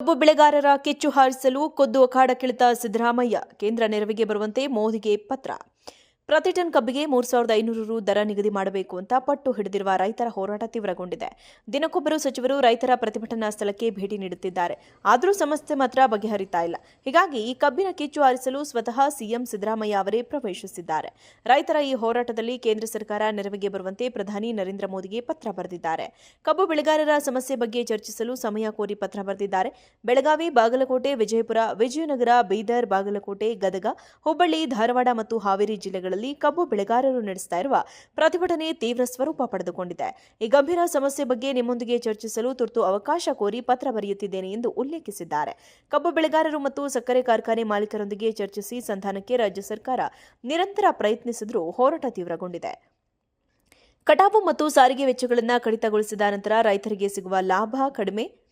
ಕಬ್ಬು ಬೆಳೆಗಾರರ ಕಿಚ್ಚು ಹಾರಿಸಲು ಖುದ್ದು ಅಖಾಡಕ್ಕಿಳಿತ ಸಿದ್ದರಾಮಯ್ಯ ಕೇಂದ್ರ ನೆರವಿಗೆ ಬರುವಂತೆ ಮೋದಿಗೆ ಪತ್ರ ಪ್ರತಿ ಟನ್ ಕಬ್ಬಿಗೆ ಮೂರು ಸಾವಿರದ ಐನೂರು ರು ದರ ನಿಗದಿ ಮಾಡಬೇಕು ಅಂತ ಪಟ್ಟು ಹಿಡಿದಿರುವ ರೈತರ ಹೋರಾಟ ತೀವ್ರಗೊಂಡಿದೆ. ದಿನಕ್ಕೊಬ್ಬರು ಸಚಿವರು ರೈತರ ಪ್ರತಿಭಟನಾ ಸ್ಥಳಕ್ಕೆ ಭೇಟಿ ನೀಡುತ್ತಿದ್ದಾರೆ. ಆದರೂ ಸಮಸ್ಯೆ ಮಾತ್ರ ಬಗೆಹರಿತಾ ಇಲ್ಲ. ಹೀಗಾಗಿ ಈ ಕಬ್ಬಿನ ಕಿಚ್ಚು ಆರಿಸಲು ಸ್ವತಃ ಸಿಎಂ ಸಿದ್ದರಾಮಯ್ಯ ಅವರೇ ಪ್ರವೇಶಿಸಿದ್ದಾರೆ. ರೈತರ ಈ ಹೋರಾಟದಲ್ಲಿ ಕೇಂದ್ರ ಸರ್ಕಾರ ನೆರವಿಗೆ ಬರುವಂತೆ ಪ್ರಧಾನಿ ನರೇಂದ್ರ ಮೋದಿಗೆ ಪತ್ರ ಬರೆದಿದ್ದಾರೆ. ಕಬ್ಬು ಬೆಳೆಗಾರರ ಸಮಸ್ಯೆ ಬಗ್ಗೆ ಚರ್ಚಿಸಲು ಸಮಯ ಕೋರಿ ಪತ್ರ ಬರೆದಿದ್ದಾರೆ. ಬೆಳಗಾವಿ, ಬಾಗಲಕೋಟೆ, ವಿಜಯಪುರ, ವಿಜಯನಗರ, ಬೀದರ್, ಬಾಗಲಕೋಟೆ, ಗದಗ, ಹುಬ್ಬಳ್ಳಿ, ಧಾರವಾಡ ಮತ್ತು ಹಾವೇರಿ ಜಿಲ್ಲೆಗಳಲ್ಲಿ ಕಬ್ಬು ಬೆಳೆಗಾರರು ನಡೆಸ್ತಾ ಇರುವ ಪ್ರತಿಭಟನೆ ತೀವ್ರ ಸ್ವರೂಪ ಪಡೆದುಕೊಂಡಿದೆ. ಈ ಗಂಭೀರ ಸಮಸ್ಯೆ ಬಗ್ಗೆ ನಿಮ್ಮೊಂದಿಗೆ ಚರ್ಚಿಸಲು ತುರ್ತು ಅವಕಾಶ ಕೋರಿ ಪತ್ರ ಬರೆಯುತ್ತಿದ್ದೇನೆ ಎಂದು ಉಲ್ಲೇಖಿಸಿದ್ದಾರೆ. ಕಬ್ಬು ಬೆಳೆಗಾರರು ಮತ್ತು ಸಕ್ಕರೆ ಕಾರ್ಖಾನೆ ಮಾಲೀಕರೊಂದಿಗೆ ಚರ್ಚಿಸಿ ಸಂಧಾನಕ್ಕೆ ರಾಜ್ಯ ಸರ್ಕಾರ ನಿರಂತರ ಪ್ರಯತ್ನಿಸಿದರೂ ಹೋರಾಟ ತೀವ್ರಗೊಂಡಿದೆ. ಕಟಾವು ಮತ್ತು ಸಾರಿಗೆ ವೆಚ್ಚಗಳನ್ನು ಕಡಿತಗೊಳಿಸಿದ ನಂತರ ರೈತರಿಗೆ ಸಿಗುವ ಲಾಭ ಕಡಿಮೆ?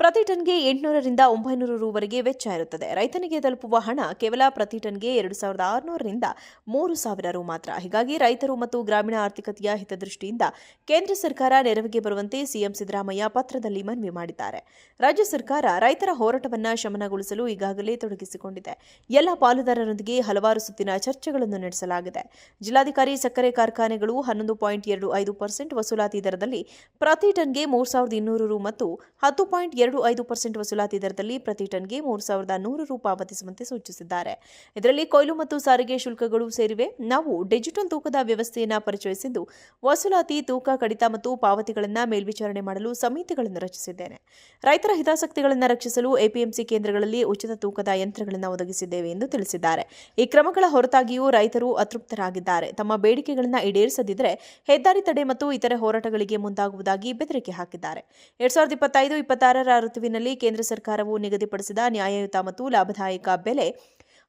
ಪ್ರತಿ ಟನ್ಗೆ ಎಂಟುನೂರರಿಂದ ಒಂಬೈನೂರು ರೂವರೆಗೆ ವೆಚ್ಚ ಇರುತ್ತದೆ. ರೈತನಿಗೆ ತಲುಪುವ ಹಣ ಕೇವಲ ಪ್ರತಿ ಟನ್ಗೆ ಎರಡು ಸಾವಿರದ ಆರುನೂರರಿಂದ ಮೂರು ಸಾವಿರ ರು ಮಾತ್ರ. ಹೀಗಾಗಿ ರೈತರು ಮತ್ತು ಗ್ರಾಮೀಣ ಆರ್ಥಿಕತೆಯ ಹಿತದೃಷ್ಟಿಯಿಂದ ಕೇಂದ್ರ ಸರ್ಕಾರ ನೆರವಿಗೆ ಬರುವಂತೆ ಸಿಎಂ ಸಿದ್ದರಾಮಯ್ಯ ಪತ್ರದಲ್ಲಿ ಮನವಿ ಮಾಡಿದ್ದಾರೆ. ರಾಜ್ಯ ಸರ್ಕಾರ ರೈತರ ಹೋರಾಟವನ್ನು ಶಮನಗೊಳಿಸಲು ಈಗಾಗಲೇ ತೊಡಗಿಸಿಕೊಂಡಿದೆ. ಎಲ್ಲ ಪಾಲುದಾರರೊಂದಿಗೆ ಹಲವಾರು ಸುತ್ತಿನ ಚರ್ಚೆಗಳನ್ನು ನಡೆಸಲಾಗಿದೆ. ಜಿಲ್ಲಾಧಿಕಾರಿ ಸಕ್ಕರೆ ಕಾರ್ಖಾನೆಗಳು ಹನ್ನೊಂದು ಪಾಯಿಂಟ್ ಎರಡು ಐದು ಪರ್ಸೆಂಟ್ ವಸೂಲಾತಿ ದರದಲ್ಲಿ ಪ್ರತಿ ಟನ್ಗೆ ಮೂರು ಸಾವಿರದ ಇನ್ನೂರು ರು ಮತ್ತು ಹತ್ತು ಪಾಯಿಂಟ್ ಎರಡು ಐದು ಪರ್ಸೆಂಟ್ ವಸೂಲಾತಿ ದರದಲ್ಲಿ ಪ್ರತಿ ಟನ್ಗೆ ಮೂರು ಸಾವಿರದ ನೂರು ರು ಪಾವತಿಸುವಂತೆ ಸೂಚಿಸಿದ್ದಾರೆ. ಇದರಲ್ಲಿ ಕೊಯ್ಲು ಮತ್ತು ಸಾರಿಗೆ ಶುಲ್ಕಗಳು ಸೇರಿವೆ. ನಾವು ಡಿಜಿಟಲ್ ತೂಕದ ವ್ಯವಸ್ಥೆಯನ್ನು ಪರಿಚಯಿಸಿದ್ದು ವಸೂಲಾತಿ, ತೂಕ, ಕಡಿತ ಮತ್ತು ಪಾವತಿಗಳನ್ನು ಮೇಲ್ವಿಚಾರಣೆ ಮಾಡಲು ಸಮಿತಿಗಳನ್ನು ರಚಿಸಿದ್ದೇನೆ. ರೈತರ ಹಿತಾಸಕ್ತಿಗಳನ್ನು ರಕ್ಷಿಸಲು ಎಪಿಎಂಸಿ ಕೇಂದ್ರಗಳಲ್ಲಿ ಉಚಿತ ತೂಕದ ಯಂತ್ರಗಳನ್ನು ಒದಗಿಸಿದ್ದೇವೆ ಎಂದು ತಿಳಿಸಿದ್ದಾರೆ. ಈ ಕ್ರಮಗಳ ಹೊರತಾಗಿಯೂ ರೈತರು ಅತೃಪ್ತರಾಗಿದ್ದಾರೆ. ತಮ್ಮ ಬೇಡಿಕೆಗಳನ್ನು ಈಡೇರಿಸದಿದ್ದರೆ ಹೆದ್ದಾರಿ ತಡೆ ಮತ್ತು ಇತರೆ ಹೋರಾಟಗಳಿಗೆ ಮುಂದಾಗುವುದಾಗಿ ಬೆದರಿಕೆ ಹಾಕಿದ್ದಾರೆ. ಎರಡ್ ಸಾವಿರದ ಇಪ್ಪತ್ತೈದು, ಇಪ್ಪತ್ತಾರರ ಋತುವಿನಲ್ಲಿ ಕೇಂದ್ರ ಸರ್ಕಾರವು ನಿಗದಿಪಡಿಸಿದ ನ್ಯಾಯಯುತ ಮತ್ತು ಲಾಭದಾಯಕ ಬೆಲೆ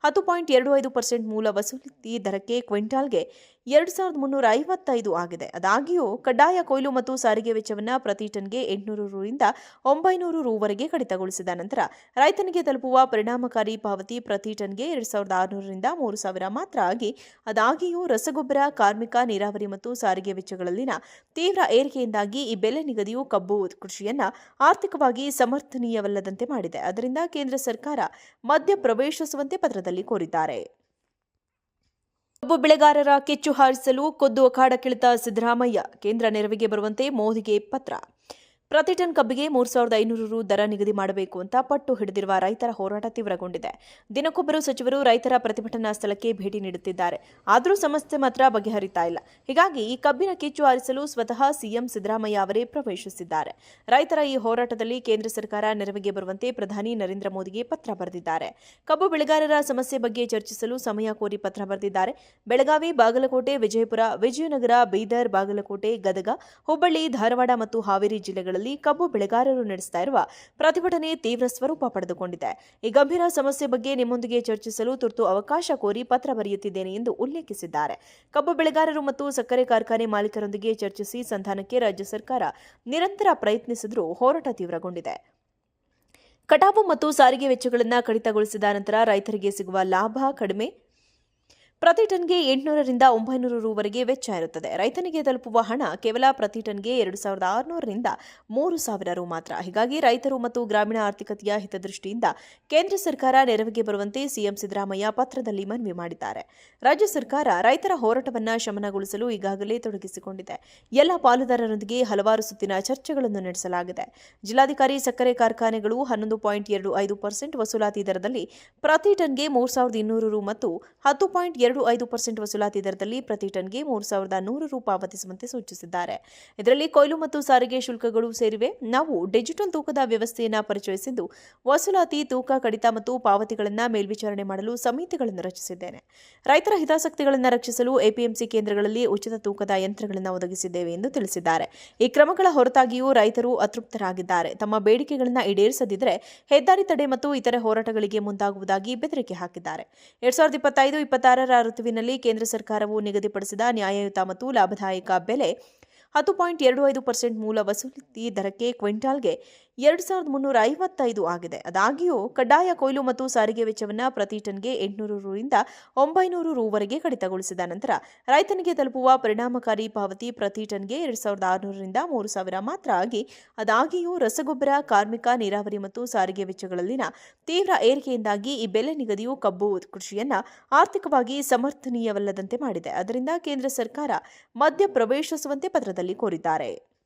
ಹತ್ತು ಪಾಯಿಂಟ್ ಎರಡು ಐದು ಪರ್ಸೆಂಟ್ ಮೂಲ ವಸೂಲಿ ದರಕ್ಕೆ ಕ್ವಿಂಟಾಲ್ಗೆ ಎರಡು ಸಾವಿರದ ಮುನ್ನೂರ ಐವತ್ತೈದು ಆಗಿದೆ. ಅದಾಗಿಯೂ ಕಡ್ಡಾಯ ಕೊಯ್ಲು ಮತ್ತು ಸಾರಿಗೆ ವೆಚ್ಚವನ್ನು ಪ್ರತಿ ಟನ್ಗೆ ಎಂಟುನೂರು ರುರಿಂದ ಒಂಬೈನೂರು ರೂವರೆಗೆ ಕಡಿತಗೊಳಿಸಿದ ನಂತರ ರೈತನಿಗೆ ತಲುಪುವ ಪರಿಣಾಮಕಾರಿ ಪಾವತಿ ಪ್ರತಿ ಟನ್ಗೆ ಎರಡು ಸಾವಿರದ ಆರುನೂರರಿಂದ ಮೂರು ಸಾವಿರ ಮಾತ್ರ ಆಗಿ, ಅದಾಗಿಯೂ ರಸಗೊಬ್ಬರ, ಕಾರ್ಮಿಕ, ನೀರಾವರಿ ಮತ್ತು ಸಾರಿಗೆ ವೆಚ್ಚಗಳಲ್ಲಿನ ತೀವ್ರ ಏರಿಕೆಯಿಂದಾಗಿ ಈ ಬೆಲೆ ನಿಗದಿಯು ಕಬ್ಬು ಕೃಷಿಯನ್ನ ಆರ್ಥಿಕವಾಗಿ ಸಮರ್ಥನೀಯವಲ್ಲದಂತೆ ಮಾಡಿದೆ. ಅದರಿಂದ ಕೇಂದ್ರ ಸರ್ಕಾರ ಮಧ್ಯ ಪ್ರವೇಶಿಸುವಂತೆ ಪತ್ರದಲ್ಲಿ ಕೋರಿದ್ದಾರೆ. ಕಬ್ಬು ಬೆಳೆಗಾರರ ಕಿಚ್ಚು ಹಾರಿಸಲು ಕೊದ್ದು ಅಖಾಡಕ್ಕಿಳಿತ ಸಿದ್ದರಾಮಯ್ಯ ಕೇಂದ್ರ ನೆರವಿಗೆ ಬರುವಂತೆ ಮೋದಿಗೆ ಪತ್ರ. ಪ್ರತಿ ಟನ್ ಕಬ್ಬಿಗೆ ಮೂರು ಸಾವಿರದ ಐನೂರು ರು ದರ ನಿಗದಿ ಮಾಡಬೇಕು ಅಂತ ಪಟ್ಟು ಹಿಡಿದಿರುವ ರೈತರ ಹೋರಾಟ ತೀವ್ರಗೊಂಡಿದೆ. ದಿನಕ್ಕೊಬ್ಬರು ಸಚಿವರು ರೈತರ ಪ್ರತಿಭಟನಾ ಸ್ಥಳಕ್ಕೆ ಭೇಟಿ ನೀಡುತ್ತಿದ್ದಾರೆ. ಆದರೂ ಸಮಸ್ಯೆ ಮಾತ್ರ ಬಗೆಹರಿತಾ ಇಲ್ಲ. ಹೀಗಾಗಿ ಈ ಕಬ್ಬಿನ ಕಿಚ್ಚು ಆರಿಸಲು ಸ್ವತಃ ಸಿಎಂ ಸಿದ್ದರಾಮಯ್ಯ ಅವರೇ ಪ್ರವೇಶಿಸಿದ್ದಾರೆ. ರೈತರ ಈ ಹೋರಾಟದಲ್ಲಿ ಕೇಂದ್ರ ಸರ್ಕಾರ ನೆರವಿಗೆ ಬರುವಂತೆ ಪ್ರಧಾನಿ ನರೇಂದ್ರ ಮೋದಿಗೆ ಪತ್ರ ಬರೆದಿದ್ದಾರೆ. ಕಬ್ಬು ಬೆಳೆಗಾರರ ಸಮಸ್ಯೆ ಬಗ್ಗೆ ಚರ್ಚಿಸಲು ಸಮಯ ಕೋರಿ ಪತ್ರ ಬರೆದಿದ್ದಾರೆ. ಬೆಳಗಾವಿ, ಬಾಗಲಕೋಟೆ, ವಿಜಯಪುರ, ವಿಜಯನಗರ, ಬೀದರ್, ಬಾಗಲಕೋಟೆ, ಗದಗ, ಹುಬ್ಬಳ್ಳಿ, ಧಾರವಾಡ ಮತ್ತು ಹಾವೇರಿ ಜಿಲ್ಲೆಗಳಲ್ಲಿ ಕಬ್ಬು ಬೆಳೆಗಾರರು ನಡೆಸ್ತಾ ಇರುವ ಪ್ರತಿಭಟನೆ ತೀವ್ರ ಸ್ವರೂಪ ಪಡೆದುಕೊಂಡಿದೆ. ಈ ಗಂಭೀರ ಸಮಸ್ಯೆ ಬಗ್ಗೆ ನಿಮ್ಮೊಂದಿಗೆ ಚರ್ಚಿಸಲು ತುರ್ತು ಅವಕಾಶ ಕೋರಿ ಪತ್ರ ಬರೆಯುತ್ತಿದ್ದೇನೆ ಎಂದು ಉಲ್ಲೇಖಿಸಿದ್ದಾರೆ. ಕಬ್ಬು ಬೆಳೆಗಾರರು ಮತ್ತು ಸಕ್ಕರೆ ಕಾರ್ಖಾನೆ ಮಾಲೀಕರೊಂದಿಗೆ ಚರ್ಚಿಸಿ ಸಂಧಾನಕ್ಕೆ ರಾಜ್ಯ ಸರ್ಕಾರ ನಿರಂತರ ಪ್ರಯತ್ನಿಸಿದರೂ ಹೋರಾಟ ತೀವ್ರಗೊಂಡಿದೆ. ಕಟಾವು ಮತ್ತು ಸಾರಿಗೆ ವೆಚ್ಚಗಳನ್ನು ಕಡಿತಗೊಳಿಸಿದ ನಂತರ ರೈತರಿಗೆ ಸಿಗುವ ಲಾಭ ಕಡಿಮೆ? ಪ್ರತಿ ಟನ್ಗೆ ಎಂಟುನೂರರಿಂದ ಒಂಬೈನೂರು ರೂವರೆಗೆ ವೆಚ್ಚ ಇರುತ್ತದೆ. ರೈತನಿಗೆ ತಲುಪುವ ಹಣ ಕೇವಲ ಪ್ರತಿ ಟನ್ಗೆ ಎರಡು ಸಾವಿರದ ಆರುನೂರರಿಂದ ಮೂರು ಸಾವಿರ ರು ಮಾತ್ರ. ಹೀಗಾಗಿ ರೈತರು ಮತ್ತು ಗ್ರಾಮೀಣ ಆರ್ಥಿಕತೆಯ ಹಿತದೃಷ್ಟಿಯಿಂದ ಕೇಂದ್ರ ಸರ್ಕಾರ ನೆರವಿಗೆ ಬರುವಂತೆ ಸಿಎಂ ಸಿದ್ದರಾಮಯ್ಯ ಪತ್ರದಲ್ಲಿ ಮನವಿ ಮಾಡಿದ್ದಾರೆ. ರಾಜ್ಯ ಸರ್ಕಾರ ರೈತರ ಹೋರಾಟವನ್ನು ಶಮನಗೊಳಿಸಲು ಈಗಾಗಲೇ ತೊಡಗಿಸಿಕೊಂಡಿದೆ. ಎಲ್ಲ ಪಾಲುದಾರರೊಂದಿಗೆ ಹಲವಾರು ಸುತ್ತಿನ ಚರ್ಚೆಗಳನ್ನು ನಡೆಸಲಾಗಿದೆ. ಜಿಲ್ಲಾಧಿಕಾರಿ ಸಕ್ಕರೆ ಕಾರ್ಖಾನೆಗಳು ಹನ್ನೊಂದು ಪಾಯಿಂಟ್ ಎರಡು ಐದು ಪರ್ಸೆಂಟ್ ವಸೂಲಾತಿ ದರದಲ್ಲಿ ಪ್ರತಿ ಟನ್ಗೆ ಮೂರು ಸಾವಿರದ ಇನ್ನೂರು ರು ಮತ್ತು ಹತ್ತು ಪಾಯಿಂಟ್ ಎರಡು ಐದು ಪರ್ಸೆಂಟ್ ವಸೂಲಾತಿ ದರದಲ್ಲಿ ಪ್ರತಿ ಟನ್ಗೆ ಮೂರು ಸಾವಿರದ ನೂರು ರು ಪಾವತಿಸುವಂತೆ ಸೂಚಿಸಿದ್ದಾರೆ. ಇದರಲ್ಲಿ ಕೊಯ್ಲು ಮತ್ತು ಸಾರಿಗೆ ಶುಲ್ಕಗಳು ಸೇರಿವೆ. ನಾವು ಡಿಜಿಟಲ್ ತೂಕದ ವ್ಯವಸ್ಥೆಯನ್ನು ಪರಿಚಯಿಸಿದ್ದು ವಸೂಲಾತಿ, ತೂಕ, ಕಡಿತ ಮತ್ತು ಪಾವತಿಗಳನ್ನು ಮೇಲ್ವಿಚಾರಣೆ ಮಾಡಲು ಸಮಿತಿಗಳನ್ನು ರಚಿಸಿದ್ದೇನೆ. ರೈತರ ಹಿತಾಸಕ್ತಿಗಳನ್ನು ರಕ್ಷಿಸಲು ಎಪಿಎಂಸಿ ಕೇಂದ್ರಗಳಲ್ಲಿ ಉಚಿತ ತೂಕದ ಯಂತ್ರಗಳನ್ನು ಒದಗಿಸಿದ್ದೇವೆ ಎಂದು ತಿಳಿಸಿದ್ದಾರೆ. ಈ ಕ್ರಮಗಳ ಹೊರತಾಗಿಯೂ ರೈತರು ಅತೃಪ್ತರಾಗಿದ್ದಾರೆ. ತಮ್ಮ ಬೇಡಿಕೆಗಳನ್ನು ಈಡೇರಿಸದಿದ್ದರೆ ಹೆದ್ದಾರಿ ತಡೆ ಮತ್ತು ಇತರೆ ಹೋರಾಟಗಳಿಗೆ ಮುಂದಾಗುವುದಾಗಿ ಬೆದರಿಕೆ ಹಾಕಿದ್ದಾರೆ. ಎರಡ್ ಸಾವಿರದ ಇಪ್ಪತ್ತೈದು, ಇಪ್ಪತ್ತಾರರ ಋತುವಿನಲ್ಲಿ ಕೇಂದ್ರ ಸರ್ಕಾರವು ನಿಗದಿಪಡಿಸಿದ ನ್ಯಾಯಯುತ ಮತ್ತು ಲಾಭದಾಯಕ ಬೆಲೆ ಹತ್ತು ಪಾಯಿಂಟ್ ಎರಡು ಐದು ಪರ್ಸೆಂಟ್ ಮೂಲ ವಸೂಲಿ ದರಕ್ಕೆ ಕ್ವಿಂಟಾಲ್ಗೆ ಎರಡು ಸಾವಿರದ ಮುನ್ನೂರ ಐವತ್ತೈದು ಆಗಿದೆ. ಅದಾಗಿಯೂ ಕಡ್ಡಾಯ ಕೊಯ್ಲು ಮತ್ತು ಸಾರಿಗೆ ವೆಚ್ಚವನ್ನು ಪ್ರತಿ ಟನ್ಗೆ ಎಂಟುನೂರು ರೂರಿಂದ ಒಂಬೈನೂರು ರೂವರೆಗೆ ಕಡಿತಗೊಳಿಸಿದ ನಂತರ ರೈತನಿಗೆ ತಲುಪುವ ಪರಿಣಾಮಕಾರಿ ಪಾವತಿ ಪ್ರತಿ ಟನ್ಗೆ ಎರಡು ಸಾವಿರದ ಆರುನೂರರಿಂದ ಮೂರು ಸಾವಿರ ಮಾತ್ರ ಆಗಿ, ಅದಾಗಿಯೂ ರಸಗೊಬ್ಬರ, ಕಾರ್ಮಿಕ, ನೀರಾವರಿ ಮತ್ತು ಸಾರಿಗೆ ವೆಚ್ಚಗಳಲ್ಲಿನ ತೀವ್ರ ಏರಿಕೆಯಿಂದಾಗಿ ಈ ಬೆಲೆ ನಿಗದಿಯು ಕಬ್ಬು ಕೃಷಿಯನ್ನ ಆರ್ಥಿಕವಾಗಿ ಸಮರ್ಥನೀಯವಲ್ಲದಂತೆ ಮಾಡಿದೆ. ಅದರಿಂದ ಕೇಂದ್ರ ಸರ್ಕಾರ ಮಧ್ಯ ಪ್ರವೇಶಿಸುವಂತೆ ಪತ್ರದಲ್ಲಿ ಕೋರಿದ್ದಾರೆ.